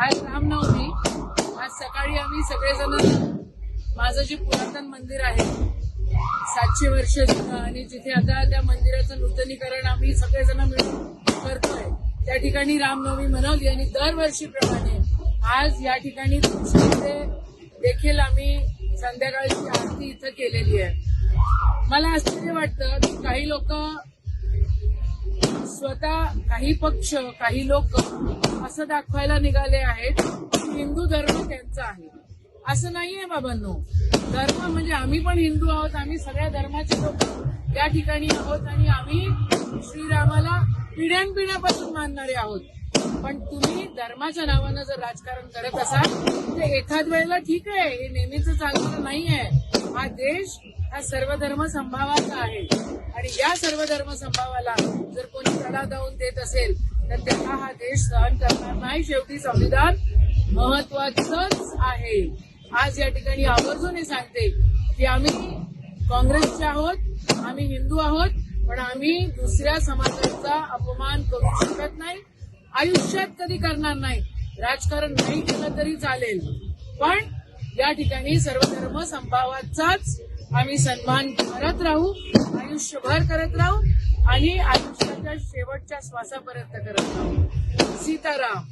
आज रामनवमी. आज सकाळी आम्ही सगळेजण माझं जे पुरातन मंदिर आहे सातशे वर्ष जुनं आणि जिथे आता त्या मंदिराचं नूतनीकरण आम्ही सगळेजण मिळून करतोय त्या ठिकाणी रामनवमी मनवली आणि दरवर्षीप्रमाणे आज या ठिकाणी तुळशीमध्ये देखील आम्ही संध्याकाळची आरती इथं केलेली आहे. मला आश्चर्य वाटतं की काही लोक स्वतः काही पक्ष काही लोक असं दाखवायला निघाले आहेत की हिंदू धर्म त्यांचा आहे. असं नाहीये बाबांनो. धर्म म्हणजे आम्ही पण हिंदू आहोत आम्ही सगळ्या धर्माचे लोक त्या ठिकाणी आहोत आणि आम्ही श्रीरामाला पिढ्यानपिढ्यापासून मानणारे आहोत. पण तुम्ही धर्माच्या नावानं जर राजकारण करत असाल तर एखाद वेळेला ठीक आहे हे नेहमीच चालणार आहे हा देश हा सर्वधर्म संभावाचा आहे. आणि या सर्वधर्म संभावाला जर कोणी तडा जाऊन देत असेल तर त्यांना हा देश सहन करणार नाही. शेवटी संविधान महत्वाचंच आहे. आज या ठिकाणी आवर्जून हे सांगते की आम्ही काँग्रेसचे आहोत आम्ही हिंदू आहोत पण आम्ही दुसऱ्या समाजाचा अपमान करू शकत नाही आयुष्यात कधी करणार नाही. राजकारण नाही केलं तरी चालेल. पण या ठिकाणी सर्व धर्म संभावाचाच आम्ही सन्मान करत राहू आयुष्यभर करत राहू आणि आयुष्याच्या शेवटच्या श्वासापर्यंत करत राहू. सीताराम.